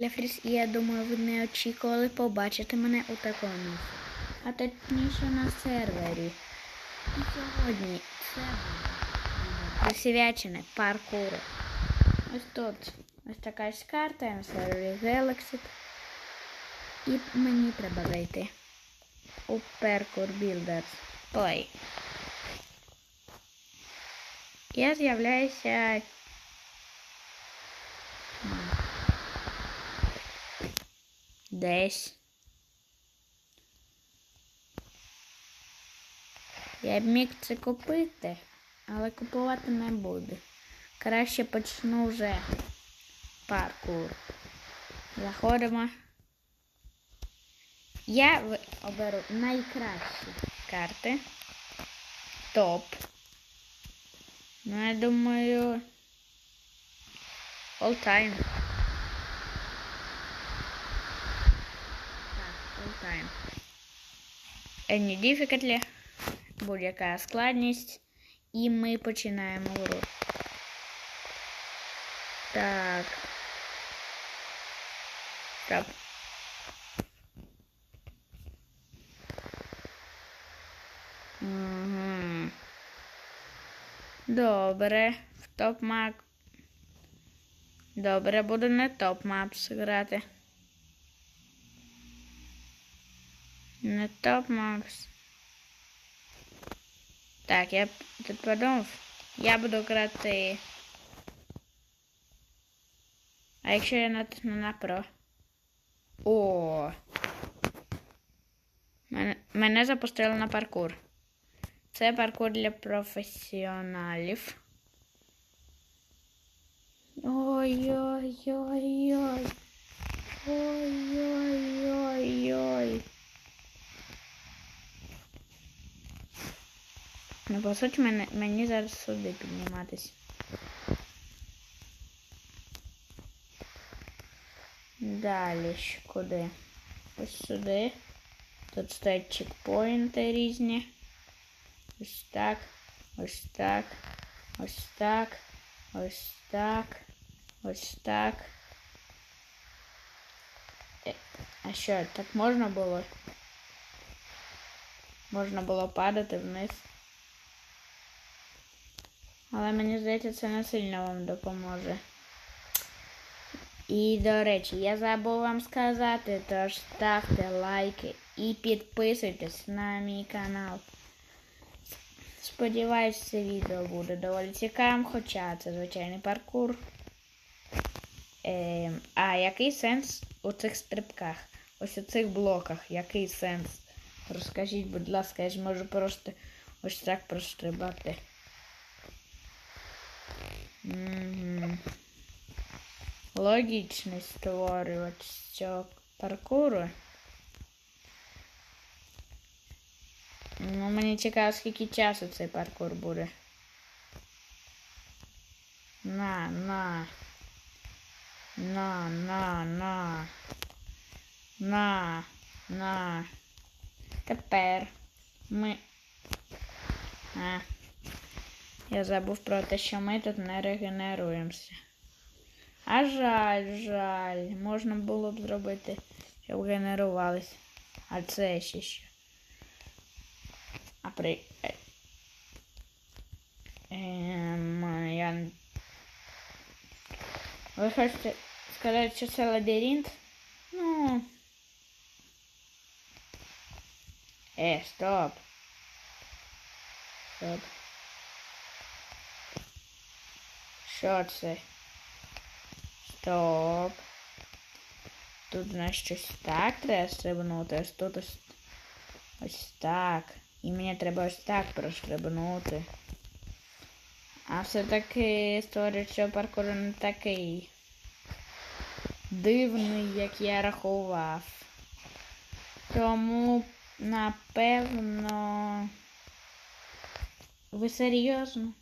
Лефріс, я думаю, ви не очікували побачити мене у такому. А точніше на сервері. І сьогодні це присвячене паркуру. Ось тут ось така ось карта я на сервері Galaxy. І мені треба зайти у Parkour Builders Play. Я з'являюся десь. Я б міг це купити, але купувати не буду. Краще почну вже паркур. Заходимо. Я оберу найкращі карти. Топ. Ну, я думаю. All time. Так, all time. Any difficulty. Будь-яка складність. І ми починаємо гру. Так. Угу. Добре. В топ мак. Добре, буду не топ мапс грати. Не топ мапс. Так, я подумав. Я буду грати. А якщо я натисну на про? О. Мене, мене запустили на паркур. Це паркур для професіоналів. Ой-ой-ой-ой. Ой-ой-ой-ой. Ну, по суті, мене, мені зараз сюди підніматись. Далі ж куди? Ось сюди. Тут стоять чекпоінти різні. Ось так. Ось так. Ось так. Ось так. Ось так. Е, А що, так можна було? Можна було падати вниз. Але мені здається, це не сильно вам допоможе. І, до речі, я забув вам сказати, тож ставте лайки і підписуйтесь на мій канал. Сподіваюсь, це відео буде доволі цікавим, хоча це звичайний паркур. Ем, а який сенс у цих стрибках? Ось у цих блоках, який сенс? Розкажіть, будь ласка, я ж можу просто ось так прострибати. Логічний створювач цього паркуру. Ну, мені цікаво, скільки часу цей паркур буде. На, на. На, на, на. На, на. Тепер ми. А. Я забув про те, що ми тут не регенеруємося. А жаль, жаль. Можна було б зробити, щоб генерувались. А це ще що. А при. е, Ем, я... Ви хочете сказати, що це лабіринт? Ну. Е, стоп. Стоп. Що це? Стоп. Тут, знаєш, щось так треба стрибнути, ось тут ось, ось так. І мені треба ось так проштрибнути. А все-таки створюють, що паркур не такий дивний, як я рахував. Тому, напевно. Ви серйозно?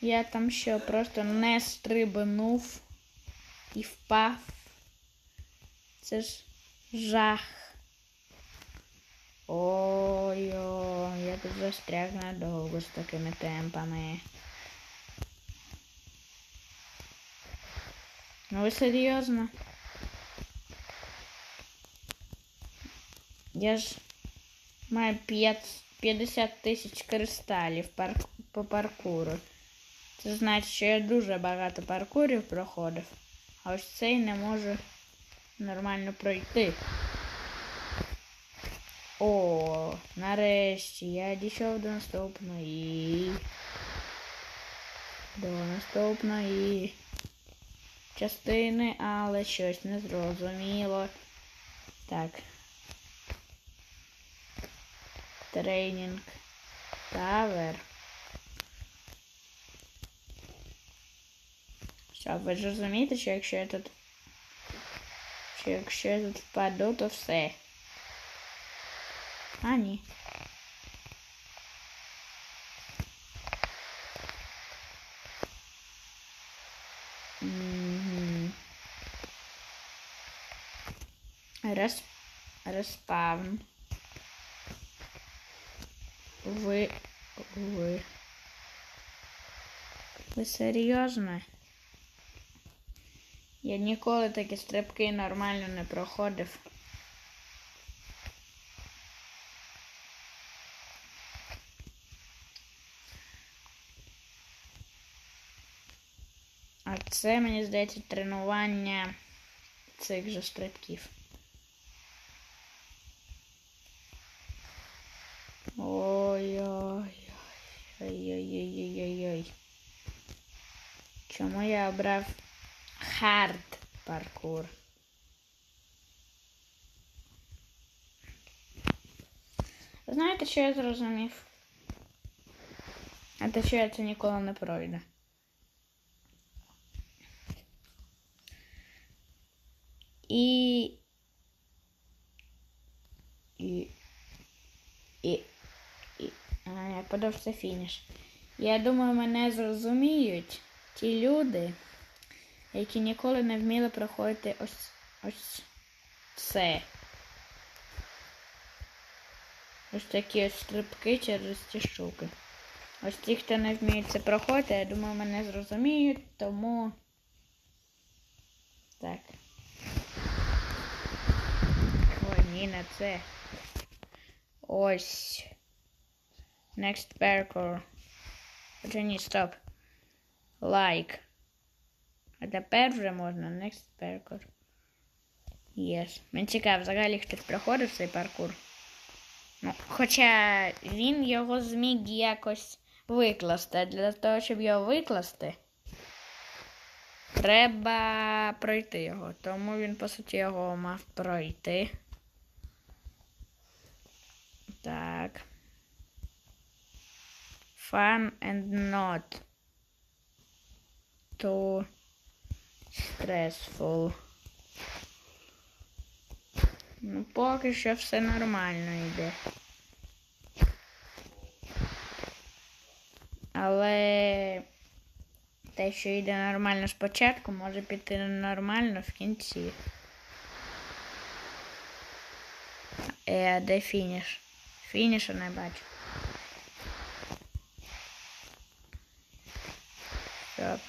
Я там що, просто не стрибнув і впав. Це ж жах. Ой-ой, я тут застряг надовго з такими темпами. Ну ви серйозно? Я ж маю 50 тисяч кристалів по паркуру. Це значить, що я дуже багато паркурів проходив. А ось цей не можу нормально пройти. О, нарешті я дійшов до наступної. До наступної частини, але щось не зрозуміло. Так. Тренінг. Тавер. Що, ви ж розумієте, що якщо я тут... Що якщо я тут впаду, то все. А, ні. Рес... Респавн. Ви... Ви... Ви серйозно? Я ніколи такі стрибки нормально не проходив. А це, мені здається, тренування цих же стрибків. Ой-ой-ой-ой-ой-ой-ой. Чому я обрав хард паркур? Знаєте, що я зрозумів? А те, що я це ніколи не пройду. І. І. І. і. А, я подав це фініш. Я думаю, мене зрозуміють ті люди, які ніколи не вміли проходити ось ось це. Ось такі ось стрибки через ці штуки. Ось ті, хто не вміють це проходити, я думаю, мене зрозуміють, тому. Так. Ой, ні, не це. Ось. Next parkour. Хоча ні, стоп. Like. А тепер вже можна next parkour. Yes. Мені цікаво, взагалі хтось проходив цей паркур. Ну, хоча він його зміг якось викласти. Для того, щоб його викласти, треба пройти його. Тому він, по суті, його мав пройти. Так. Fun and not too stressful. Ну, поки що все нормально йде. Але те, що йде нормально спочатку, може піти нормально в кінці. Е, а де фініш? Фінішу не бачу. Стоп.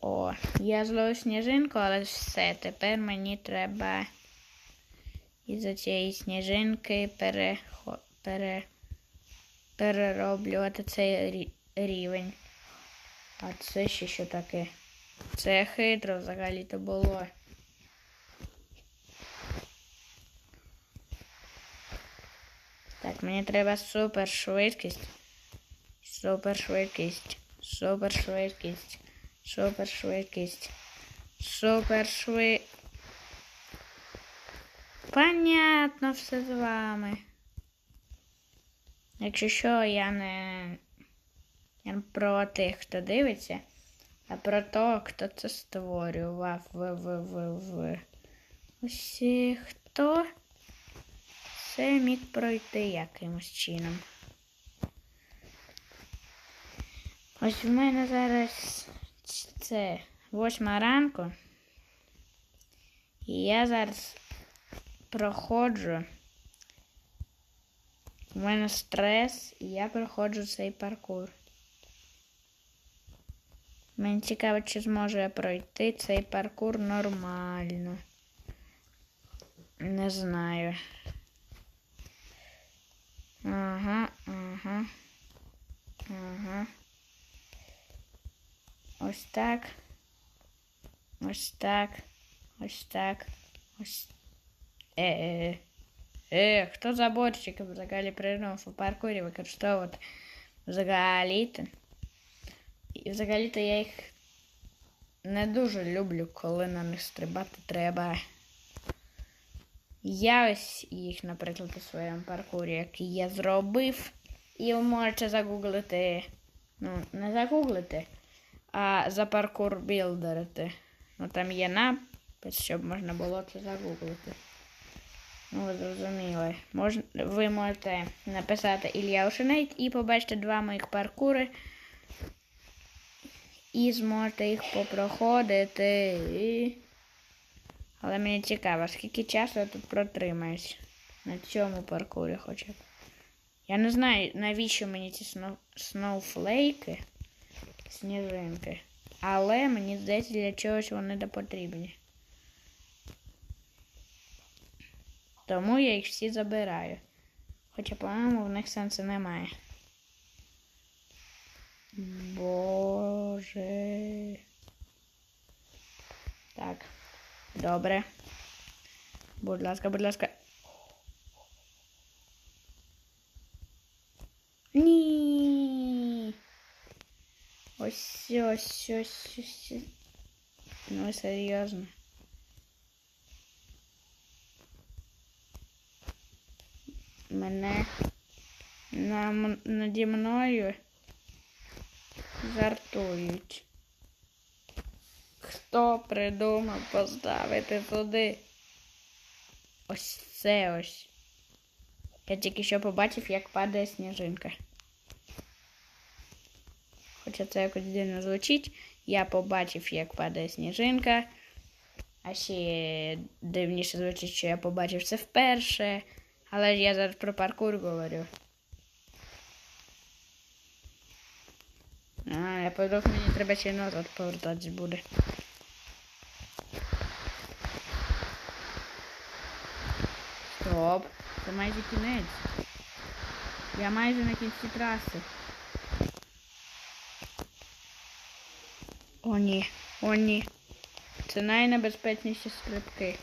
О, я зловив сніжинку, але все, тепер мені треба із цієї сніжинки перехо... пере... перероблювати цей рівень. А це ще що таке? Це хитро взагалі то було. Так, мені треба супер швидкість. Супер швидкість. Супер швидкість. Супер швидкість. Супер шви... Понятно все з вами. Якщо що, я не, я не про тих, хто дивиться, а про того, хто це створював. В, в, в, в. Усі хто це міг пройти якимось чином. Ось в мене зараз це восьма ранку. І я зараз проходжу. У мене стрес, і я проходжу цей паркур. Мені цікаво, чи зможу я пройти цей паркур нормально. Не знаю. Ось так. Ось так. Ось так. Ось. Е, е, е, хто заборчики взагалі придумав у паркурі використовувати взагалі-то? І взагалі-то я їх не дуже люблю, коли на них стрибати треба. Я ось їх, наприклад, у своєму паркурі, який я зробив. І ви можете загуглити. Ну, не загуглити, а за паркур білдерити. Ну там є напис, щоб можна було це загуглити. Ну, ви зрозуміли. Мож... Ви можете написати Ілля Ошенейт і побачите два моїх паркури. І зможете їх попроходити. І... Але мені цікаво, скільки часу я тут протримаюсь на цьому паркурі хоча б. Я не знаю, навіщо мені ці сноу... сноуфлейки, сніжинки. Але мені здається, для чогось вони не потрібні. Тому я їх всі забираю. Хоча, по-моєму, в них сенсу немає. Боже. Так. Добре. Будь ласка, будь ласка. Ні. Ось, ось, ось, ось. Ну, серйозно. Мене на, наді мною жартують. Хто придумав поставити туди? Ось це ось. Я тільки що побачив, як падає сніжинка. Хоча це якось дивно звучить. Я побачив, як падає сніжинка. А ще дивніше звучить, що я побачив це вперше. Але ж я зараз про паркур говорю. А, я подумав, мені треба ще назад повертатись буде. Стоп. Це майже кінець. Я майже на кінці траси. О, ні. О, ні. Це найнебезпечніші стрибки.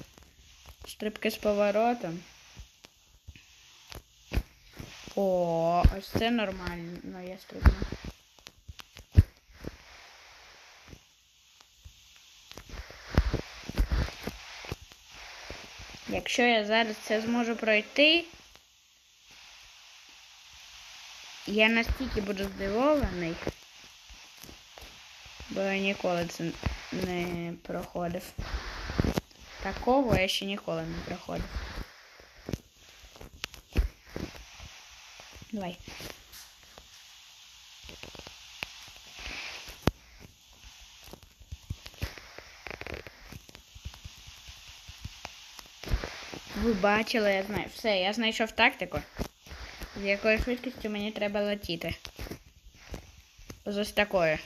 Стрибки з поворотом. О, ось це нормально. Я стрибну. Якщо я зараз це зможу пройти, я настільки буду здивований, бо я ніколи це не проходив. Такого я ще ніколи не проходив. Давай. Ви бачили, я знаю. Все, я знайшов тактику. З якою швидкістю мені треба летіти. З ось такою.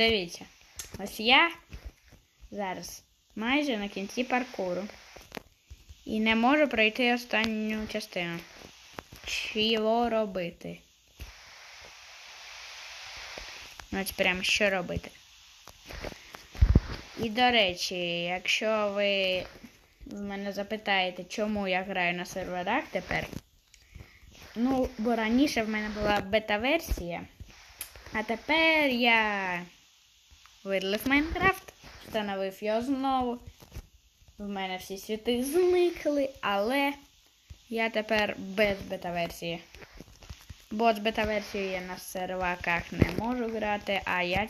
Так, подивіться. Ось я зараз майже на кінці паркуру. І не можу пройти останню частину. Чого робити? Ну, ось прямо що робити. І до речі, якщо ви в мене запитаєте, чому я граю на серверах тепер. Ну, бо раніше в мене була бета-версія. А тепер я видалив Майнкрафт, встановив його знову. В мене всі світи зникли, але я тепер без бета-версії. Бо з бета-версією я на серваках не можу грати, а я,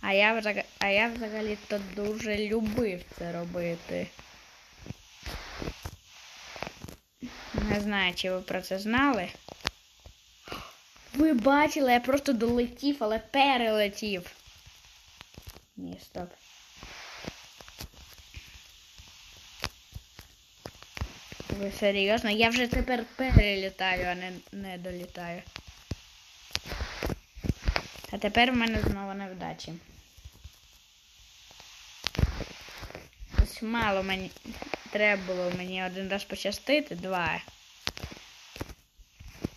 а я, а я взагалі-то дуже любив це робити. Не знаю, чи ви про це знали. Ви бачили, я просто долетів, але перелетів. Ні, стоп. Ви серйозно? Я вже тепер перелітаю, а не, не долітаю. А тепер в мене знову невдачі. Ось мало мені. Треба було мені один раз пощастити, два.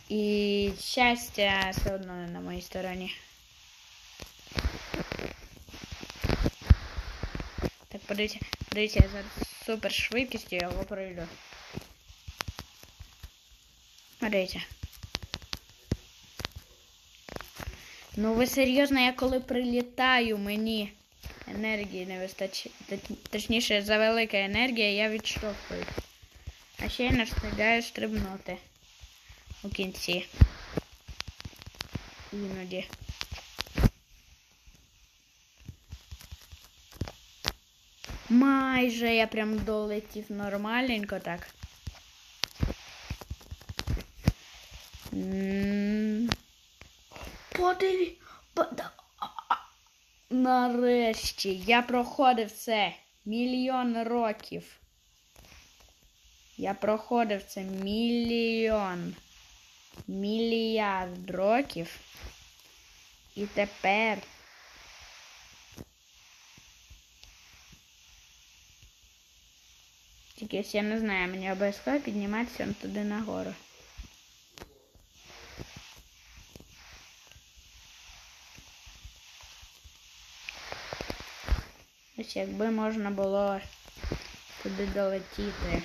І щастя все одно не на моїй стороні. Так, подивіться, подивіться, я зараз супер швидкістю його пройду. Подивіться. Ну ви серйозно, я коли прилітаю, мені енергії не вистачає. Точніше, за велика енергія я відштовхую. А ще я не встигаю стрибнути у кінці. Іноді. Майже я прям долетів нормальненько так. Подиві. Нарешті я проходив це мільйон років. Я проходив це мільйон. Мільярд років. І тепер. Ось я не знаю, мені обов'язково підніматися туди нагору. Ось якби можна було туди долетіти.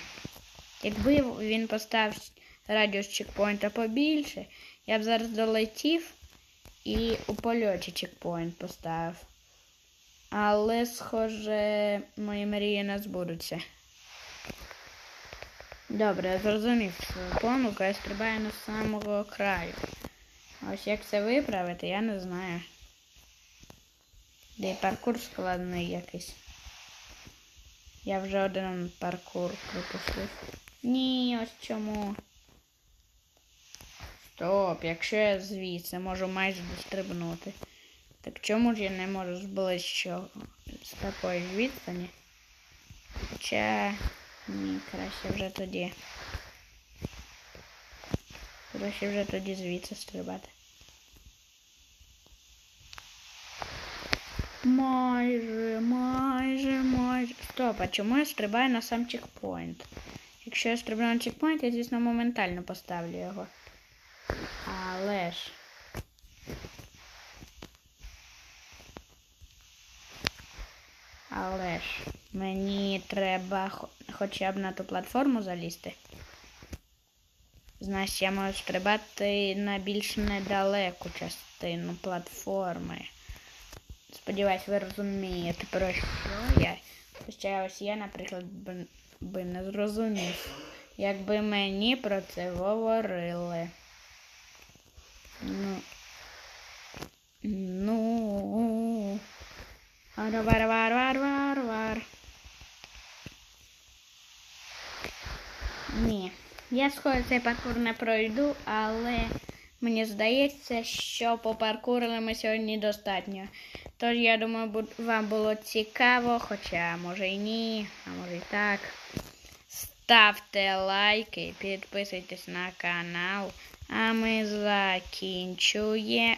Якби він поставив радіус чекпоінта побільше, я б зараз долетів і у польоті чекпоінт поставив. Але, схоже, мої мрії не збудуться. Добре, я зрозумів свою помилку, я стрибаю на самого краю. Ось як це виправити, я не знаю. Де паркур складний якийсь. Я вже один паркур пропустив. Ні, ось чому. Стоп, якщо я звідси можу майже дострибнути. Так чому ж я не можу з ближчого з такої відстані? Хоча ні, краще вже тоді. Краще вже тоді звідси стрибати. Майже, майже, майже. Стоп, а чому я стрибаю на сам чекпоінт? Якщо я стрибну на чекпоінт, я, звісно, моментально поставлю його. Але ж. Але ж мені треба хоча б на ту платформу залізти. Значить, я можу стрибати на більш недалеку частину платформи. Сподіваюсь, ви розумієте, про що я. Хоча ось я, наприклад, би, би не зрозумів, якби мені про це говорили. Ну. Ну. Вар, вар, вар, вар, вар. Ні. Я схоже цей паркур не пройду, але мені здається, що попаркурили ми сьогодні достатньо. Тож я думаю, вам було цікаво, хоча може і ні, а може і так. Ставте лайки, підписуйтесь на канал, а ми закінчуємо.